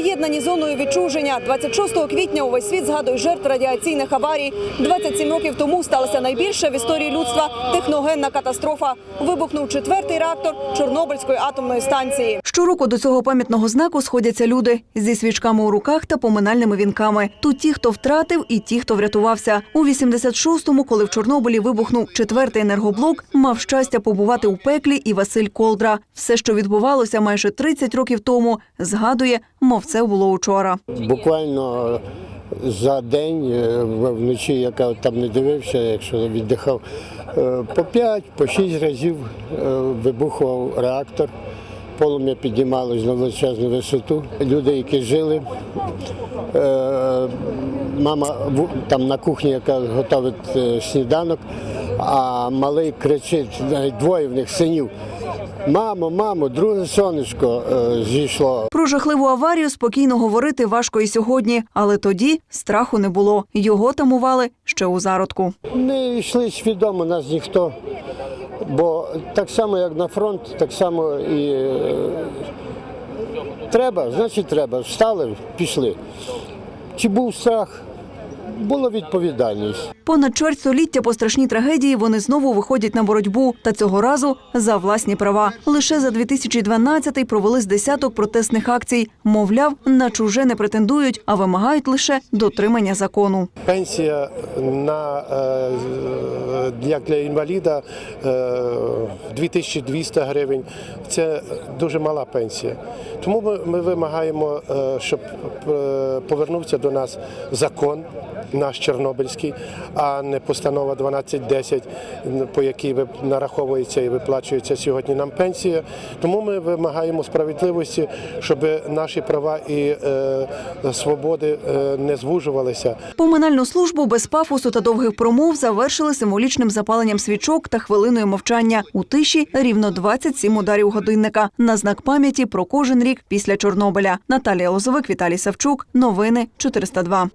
поєднані зоною відчуження. 26 квітня увесь світ згадує жертв радіаційних аварій. 27 років тому сталася найбільша в історії людства техногенна катастрофа. Вибухнув четвертий реактор Чорнобильської атомної станції. Щороку до цього пам'ятного знаку сходяться люди зі свічками у руках та поминальними вінками. Тут ті, хто втратив, і ті, хто врятувався. У 86-му, коли в Чорнобилі вибухнув четвертий енергоблок, мав щастя побувати у пеклі і Василь Колдра. Все, що відбувалося майже 30 років тому, згадує, мов це було учора. Буквально за день е, вночі, яка там не дивився, якщо віддихав, е, по 5, по 6 разів е, вибухував реактор. Полум'я піднімалось на величезну висоту. Люди, які жили, е, мама там на кухні, яка готовить е, сніданок, а малий кричить, навіть двоє в них синів. Мамо, мамо, друге сонечко е, зійшло. Про жахливу аварію спокійно говорити важко і сьогодні, але тоді страху не було. Його тамували ще у зародку. Не йшли свідомо нас ніхто. Бо так само, як на фронт, так само і е, треба, значить треба. Встали, пішли. Чи був страх? Була відповідальність. Понад чверть століття по страшній трагедії вони знову виходять на боротьбу. Та цього разу за власні права. Лише за 2012-й провели з десяток протестних акцій. Мовляв, на чуже не претендують, а вимагають лише дотримання закону. Пенсія на е, як для інваліда е, 2200 гривень. Це дуже мала пенсія. Тому ми, вимагаємо, е, щоб е, повернувся до нас закон. Наш Чорнобильський, а не постанова 1210, по якій нараховується і виплачується сьогодні нам пенсія. Тому ми вимагаємо справедливості, щоб наші права і е, свободи е, не звужувалися. Поминальну службу без пафосу та довгих промов завершили символічним запаленням свічок та хвилиною мовчання. У тиші рівно 27 ударів годинника на знак пам'яті про кожен рік після Чорнобиля. Наталія Лозовик, Віталій Савчук. Новини 402.